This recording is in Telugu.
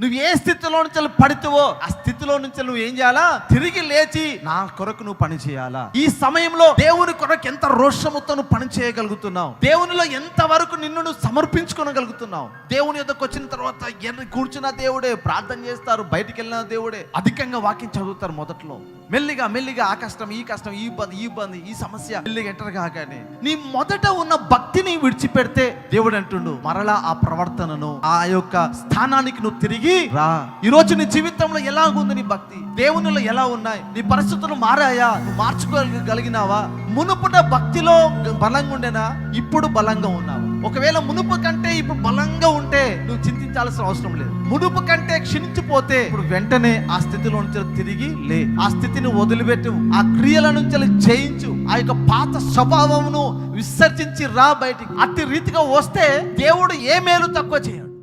నువ్వు ఏ స్థితిలో నుంచి పడితేవో ఆ స్థితిలో నుంచి నువ్వు ఏం చేయాలా? తిరిగి లేచి నా కొరకు నువ్వు పని చేయాలా? ఈ సమయంలో దేవుని కొరకు రోషముతో నువ్వు పని చేయగలుగుతున్నావు. దేవునిలో ఎంత వరకు నిన్ను నువ్వు సమర్పించుకోగలుగుతున్నావు దేవుని యొక్కకు వచ్చిన తర్వాత ఎన్ని కూర్చున్న దేవుడే ప్రార్థన చేస్తారు బయటికి వెళ్ళిన దేవుడే అధికంగా వాక్యం చదువుతారు మొదట్లో. మెల్లిగా మెల్లిగా ఆ కష్టం ఈ కష్టం ఈ ఇబ్బంది ఈ ఇబ్బంది ఈ సమస్య మెల్లిగా ఎంటర్ కాగానే నీ మొదట ఉన్న భక్తిని విడిచిపెడితే దేవుడు అంటుండు మరలా ఆ ప్రవర్తనను ఆ యొక్క స్థానానికి నువ్వు తిరిగి రా. ఈ రోజు నీ జీవితంలో ఎలా ఉంది నీ భక్తి? దేవునిలో ఎలా ఉన్నాయి? నీ పరిస్థితులు మారాయా? నువ్వు మార్చుకోగలిగినావా? మునుపుట భక్తిలో బలంగా ఉండేనా? ఇప్పుడు బలంగా ఉన్నావు. ఒకవేళ మునుపు కంటే ఇప్పుడు బలంగా ఉంటే నువ్వు చింతించాల్సిన అవసరం లేదు. మునుపు కంటే క్షీణించిపోతే ఇప్పుడు వెంటనే ఆ స్థితిలో నుంచి తిరిగి లే. ఆ స్థితిని వదిలిపెట్టు. ఆ క్రియల నుంచి జయించు. ఆ యొక్క పాత స్వభావమును విసర్జించి రా బయటికి. అట్టి రీతిగా వస్తే దేవుడు ఏ మేలు తక్కువ చేయడు.